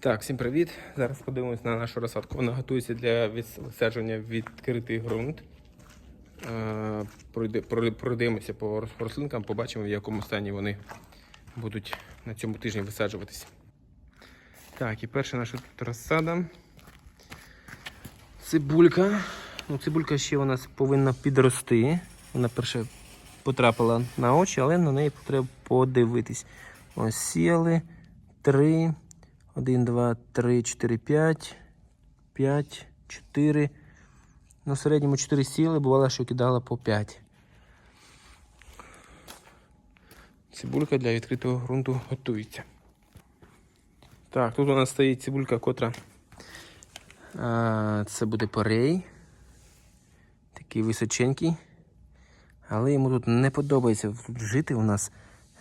Так, всім привіт. Зараз подивимось на нашу розсадку. Вона готується для висадження в відкритий ґрунт. Е, Пройдемося по рос- рослинкам, побачимо, в якому стані вони будуть на цьому тижні висаджуватися. Так, і перша наша тут розсада. Цибулька. Ну, цибулька ще у нас повинна підрости. Вона перше потрапила на очі, але на неї треба подивитись. Ось сіяли. Три. 1, 2, 3, 4, 5. 5, 4. Ну, в середньому 4 сіли, бувало, що кидала по 5. Цибулька для відкритого ґрунту готується. Так, тут у нас стоїть цибулька, котра. А, це буде порей. Такий височенький. Але йому тут не подобається тут жити у нас.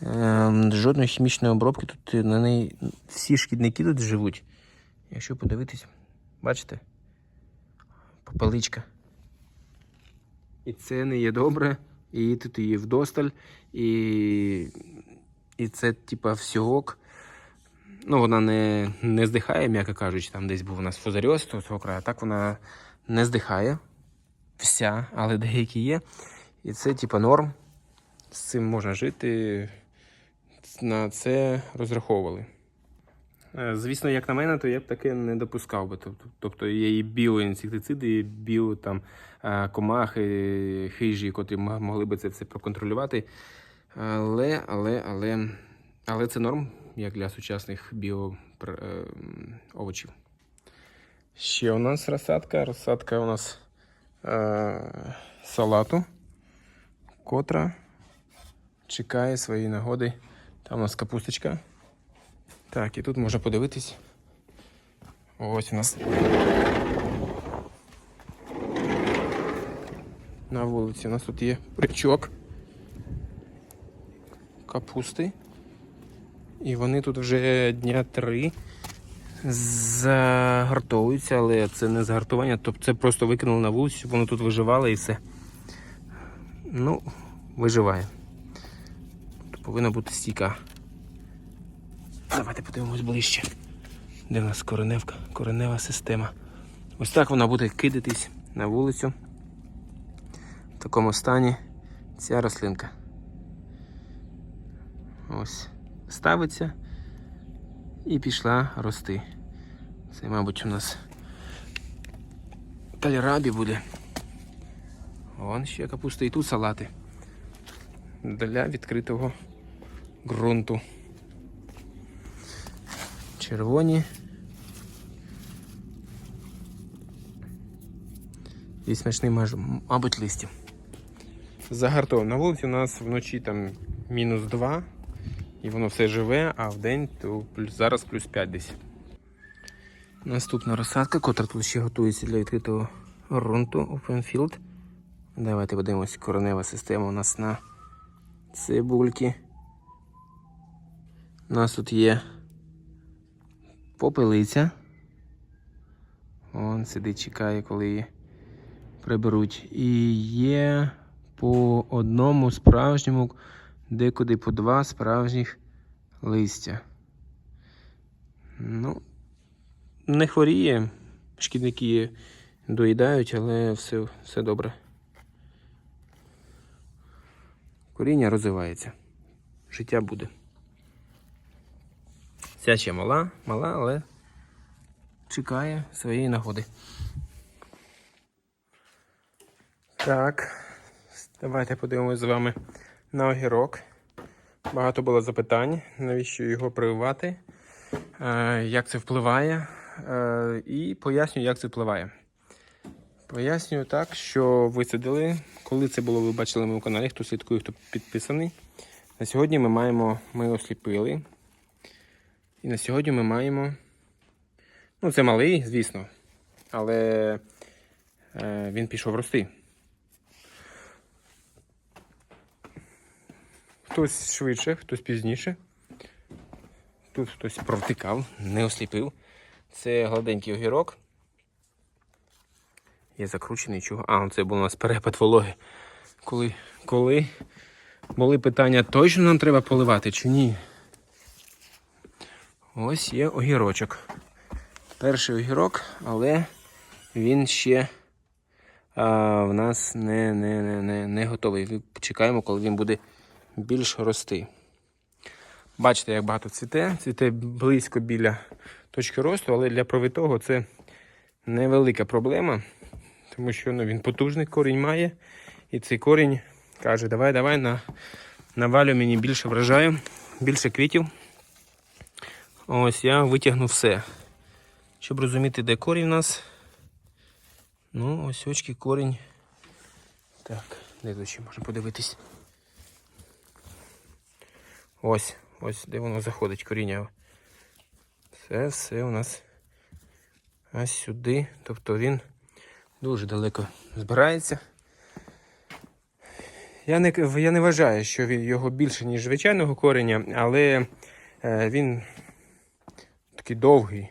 Ем, жодної хімічної обробки тут на неї всі шкідники тут живуть. Якщо подивитись, бачите? Попеличка. І це не є добре, і тут її вдосталь, і, і це типа всього. Ну, вона не, не здихає, м'яко кажучи, там десь був у нас фузаріоз з цього краю, так вона не здихає. Вся, але деякі є. І це типа норм. З цим можна жити. На це розраховували. Е, Звісно, як на мене, то я б таке не допускав би. Тобто, є і біоінсектициди, і біо там е, комахи, хижі, котрі могли би це все проконтролювати. Але, але, але, але це норм, як для сучасних біо пр- е. Ще у нас розсадка. Розсадка у нас е, салату, котра чекає своєї нагоди. Там у нас капусточка. Так, і тут можна подивитись. Ось у нас. На вулиці у нас тут є причок капусти. І вони тут вже дня три загартовуються, але це не загартування, тобто це просто викинули на вулицю, щоб воно тут виживало і все. Ну, виживає. Тут повинна бути стійка. Давайте подивимось ближче. Де в нас кореневка, коренева система. Ось так вона буде кидатись на вулицю. В такому стані ця рослинка. Ось. Ставиться і пішла рости. Це, мабуть, у нас кальрабі буде. Вон ще капуста і тут салати. Для відкритого ґрунту. Червоні. І смачний, мабуть, листя. Загартовано. На вулиці у нас вночі там мінус 2, і воно все живе, а в день то зараз плюс 5 десь. Наступна розсадка, котра тут ще готується для відкритого ґрунту Open Field. Давайте подивимось, коренева система у нас на цибульки. У нас тут є попелиця. Вон сидить, чекає, коли її приберуть. І є по одному справжньому, декуди по два справжніх листя. Ну, не хворіє, шкідники доїдають, але все, все добре. Коріння розвивається. Життя буде. Ця ще мала, мала, але чекає своєї нагоди. Так, давайте подивимось з вами на огірок. Багато було запитань, навіщо його прививати, е, як це впливає, е, і поясню, як це впливає. Пояснюю так, що висадили, коли це було, ви бачили на моєму каналі, хто слідкує, хто підписаний. На сьогодні ми маємо, ми осліпили. І на сьогодні ми маємо. Ну, це малий, звісно, але е, він пішов рости. Хтось швидше, хтось пізніше. Тут хтось провтикав, не осліпив. Це гладенький огірок. Є закручений чого. А, це був у нас перепад вологи. Коли, коли були питання, точно нам треба поливати чи ні? Ось є огірочок. перший огірок, але він ще а, в нас не, не, не, не, не готовий. Чекаємо, коли він буде більш рости. Бачите, як багато цвіте. Цвіте близько біля точки росту, але для провитого це невелика проблема, тому що ну, він потужний корінь має. І цей корінь каже, давай, давай, на, навалю мені більше врожаю, більше квітів. Ось я витягну все. Щоб розуміти, де корінь у нас. Ну, ось очки корінь. Так, де тут ще можна подивитись. Ось, ось де воно заходить, коріння. Це все у нас ось сюди. Тобто він дуже далеко збирається. Я не, я не вважаю, що його більше, ніж звичайного кореня, але е, він такий довгий.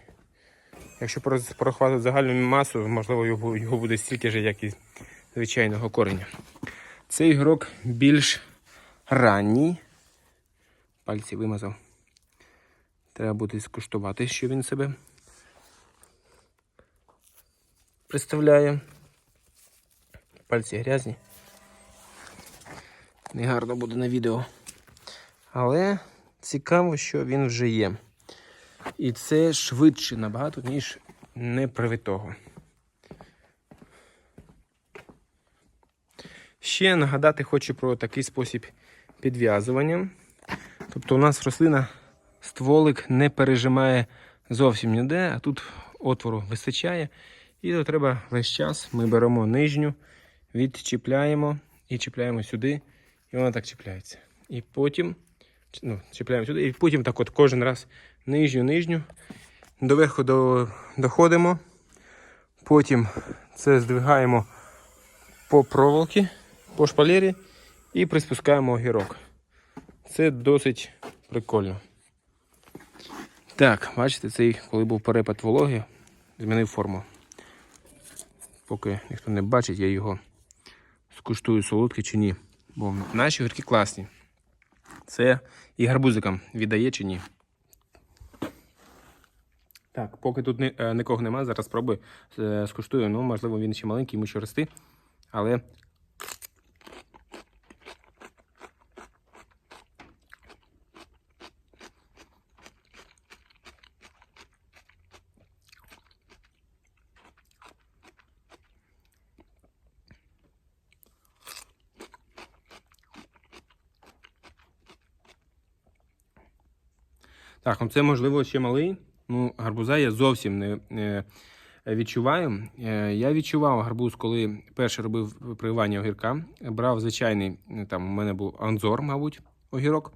Якщо порахувати загальну масу, можливо, його, його буде стільки ж, як і звичайного кореня. Цей ігрок більш ранній. Пальці вимазав. Треба буде скуштувати, що він себе представляє. Пальці грязні. Негарно буде на відео. Але цікаво, що він вже є. І це швидше набагато, ніж непривитого. Ще нагадати хочу про такий спосіб підв'язування. Тобто у нас рослина стволик не пережимає зовсім ніде, а тут отвору вистачає. І то треба весь час ми беремо нижню, відчіпляємо і чіпляємо сюди, і вона так чіпляється. І потім ну, чіпляємо сюди, і потім так от кожен раз нижню, нижню. Доверху до, доходимо. Потім це здвигаємо по проволоки, по шпалері і приспускаємо огірок. Це досить прикольно. Так, бачите, цей, коли був перепад вологи, змінив форму. Поки ніхто не бачить, я його скуштую солодкий чи ні. Бо наші огірки класні. Це і гарбузикам віддає чи ні. Так, поки тут е, нікого нема, зараз спробую е, скуштую. Ну, можливо, він ще маленький, йому ще рости. Але Так, ну це можливо ще малий. Ну, гарбуза я зовсім не, не відчуваю. Е, Я відчував гарбуз, коли перше робив прививання огірка. Брав звичайний, е, там у мене був анзор, мабуть, огірок.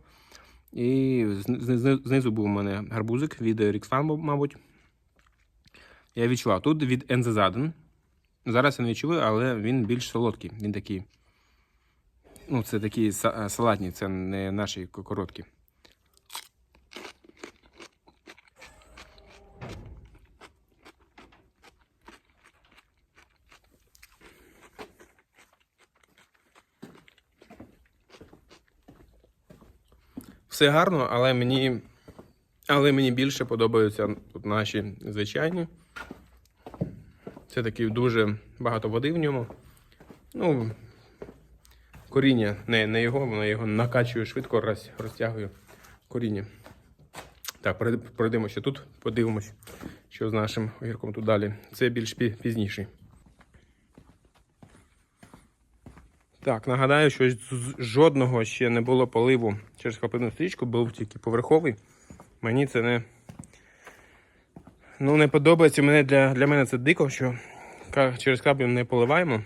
І зни- зни- знизу був у мене гарбузик від Ріксфан, мабуть. Я відчував. Тут від Ензезаден. Зараз я не відчуваю, але він більш солодкий. Він такий. Ну, це такі салатні, це не наші короткі. Все гарно, але мені, але мені більше подобаються тут наші звичайні. Це такий дуже багато води в ньому. Ну, коріння не, не його, воно його накачує швидко, роз, розтягує коріння. Так, перейд- пройдемося тут, подивимось, що з нашим огірком тут далі. Це більш пізніший. Так, нагадаю, що жодного ще не було поливу через хлопину стрічку, був тільки поверховий. Мені це не. Ну, не подобається. Мене для, для мене це дико, що через каплю не поливаємо.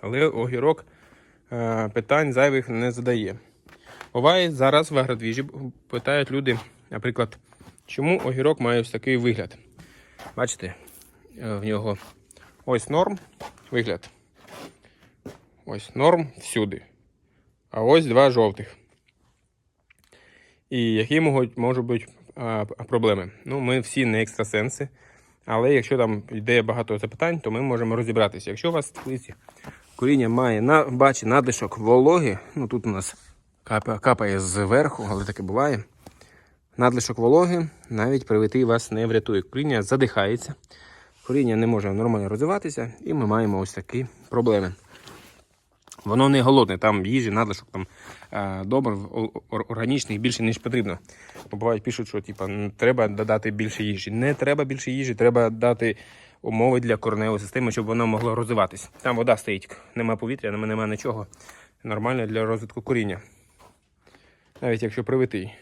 Але огірок е, питань зайвих не задає. Буває, зараз в агродвіжі питають люди, наприклад, чому огірок має ось такий вигляд. Бачите, е, в нього ось норм вигляд. Ось норм всюди. А ось два жовтих. І які можуть, можуть бути а, проблеми? Ну, ми всі не екстрасенси. Але якщо там йде багато запитань, то ми можемо розібратися. Якщо у вас в теплиці коріння має на, бачить надлишок вологи, ну тут у нас капає, капає зверху, але таке буває. надлишок вологи навіть привити вас не врятує. Коріння задихається, коріння не може нормально розвиватися, і ми маємо ось такі проблеми. Воно не голодне, там їжі, надлишок там е, добре, органічних більше, ніж потрібно. Бо бувають пишуть, що типу, «Ну, треба додати більше їжі. Не треба більше їжі, треба дати умови для кореневої системи, щоб воно могло розвиватись. Там вода стоїть, нема повітря, нема нічого. Нормально для розвитку коріння. Навіть якщо привитий.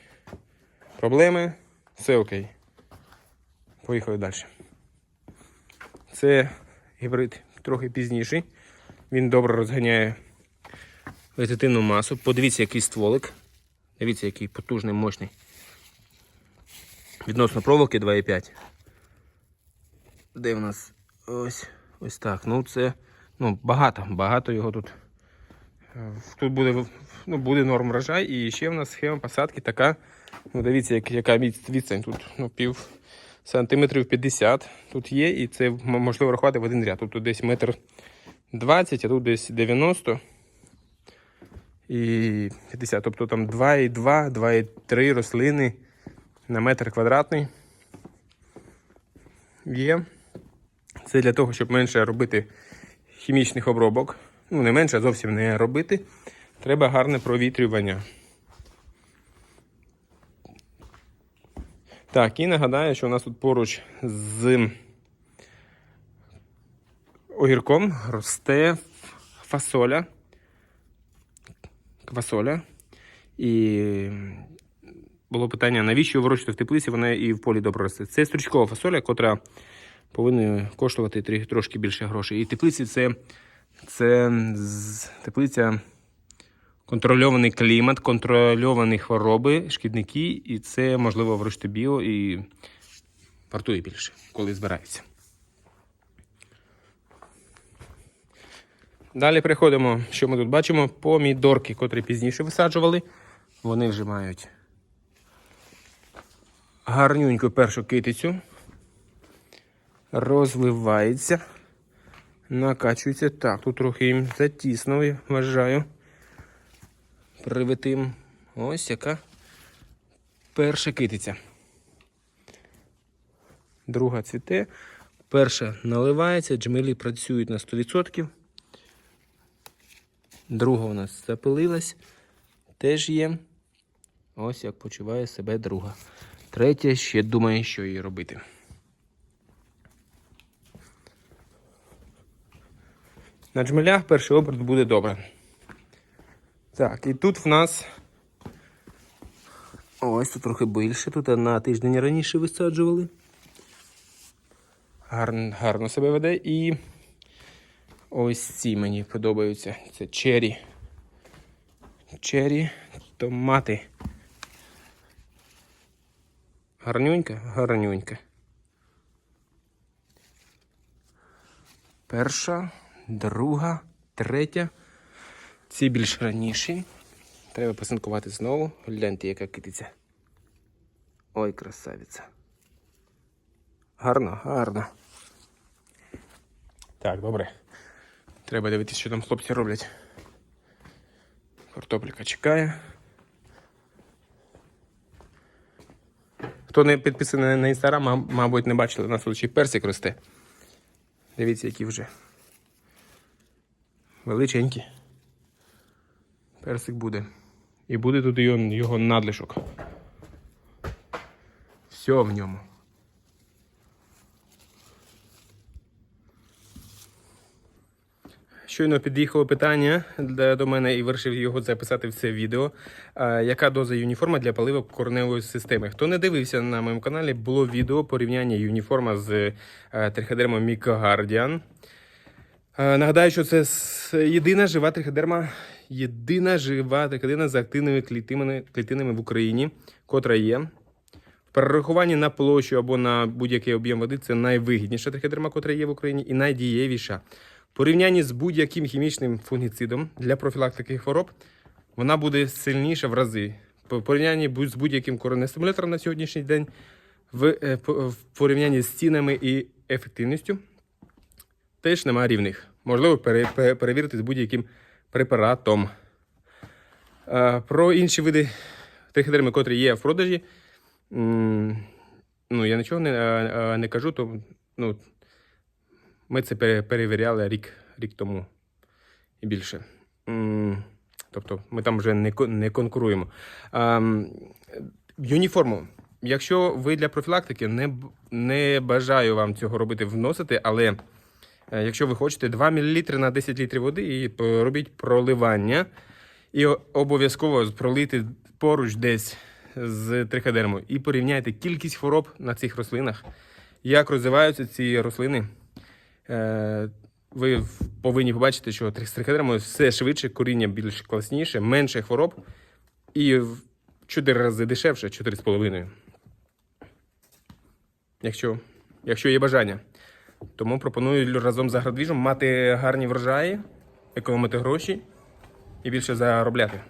Проблеми, все окей. Поїхали далі. Це гібрид трохи пізніший. Він добре розганяє вегетативну масу. Подивіться, який стволик. Дивіться, який потужний, мощний. Відносно проволоки 2,5. Де в нас ось ось так. Ну це ну, багато, багато його тут. Тут буде ну, буде норм врожай. І ще в нас схема посадки така. Ну, Дивіться, як- яка від- відстань. Тут ну, пів сантиметрів 50 тут є, і це можливо рахувати в один ряд. Тобто десь метр 20, а тут десь 90 і 50. Тобто там 2,2, 2,3 рослини на метр квадратний є. Це для того, щоб менше робити хімічних обробок. Ну, не менше, а зовсім не робити. Треба гарне провітрювання. Так, і нагадаю, що у нас тут поруч з огірком росте фасоля. Квасоля. І було питання, навіщо вирощувати в теплиці, вона і в полі добре росте. Це стручкова фасоля, котра повинна коштувати трошки більше грошей. І теплиці це, це теплиця контрольований клімат, контрольовані хвороби, шкідники, і це можливо вирощувати біо і вартує більше, коли збирається. Далі переходимо, що ми тут бачимо, помідорки, котрі пізніше висаджували. Вони вже мають гарнюньку першу китицю. Розвивається, накачується. Так, тут трохи їм затісно, я вважаю. Привитим. Ось яка перша китиця. Друга цвіте. Перша наливається, джмелі працюють на 100%. Друга у нас запилилась. Теж є. Ось як почуває себе друга. Третя ще думає, що їй робити. На джмелях перший оберт буде добре. Так, і тут в нас. Ось тут трохи більше. Тут на тиждень раніше висаджували. Гарно, гарно себе веде. І ось ці мені подобаються. Це чері. Чері, томати. Гарнюнька, гарнюнька. Перша, друга, третя. Ці більш раніші. Треба посинкувати знову. Гляньте, яка китиця. Ой, красавиця. Гарно, гарно. Так, добре. Треба дивитися, що там хлопці роблять. Картопліка чекає. Хто не підписаний на інстаграм, мабуть, не бачили, у нас тут персик росте. Дивіться, які вже. Величенькі. Персик буде. І буде тут його надлишок. Все в ньому. Щойно під'їхало питання до мене і вирішив його записати в це відео. Яка доза юніформа для палива кореневої системи? Хто не дивився на моєму каналі, було відео порівняння юніформа з е, триходермом Мікогардіан. Е, Нагадаю, що це єдина жива триходерма, єдина жива триходерма з активними клітинами, клітинами в Україні, котра є. В перерахуванні на площу або на будь-який об'єм води це найвигідніша триходерма, котра є в Україні, і найдієвіша. Порівнянні з будь-яким хімічним фунгіцидом для профілактики хвороб вона буде сильніша в рази. В порівнянні з будь-яким коронестимулятором на сьогоднішній день, в, е, в порівнянні з цінами і ефективністю теж немає рівних. Можливо, пере, пере- перевірити з будь-яким препаратом. Про інші види трихедерми, котрі є в продажі, Ну, я нічого не, не кажу, то ну, ми це перевіряли рік, рік тому і більше. Тобто ми там вже не, конкуруємо. Юніформу. Якщо ви для профілактики, не, не бажаю вам цього робити, вносити, але е, якщо ви хочете 2 мл на 10 літрів води і робіть проливання. І обов'язково пролити поруч десь з триходермою. І порівняйте кількість хвороб на цих рослинах, як розвиваються ці рослини. Е, ви повинні побачити, що з все швидше, коріння більш класніше, менше хвороб і в 4 рази дешевше 4,5. Якщо, якщо є бажання. Тому пропоную разом з агродвіжем мати гарні врожаї, економити гроші і більше заробляти.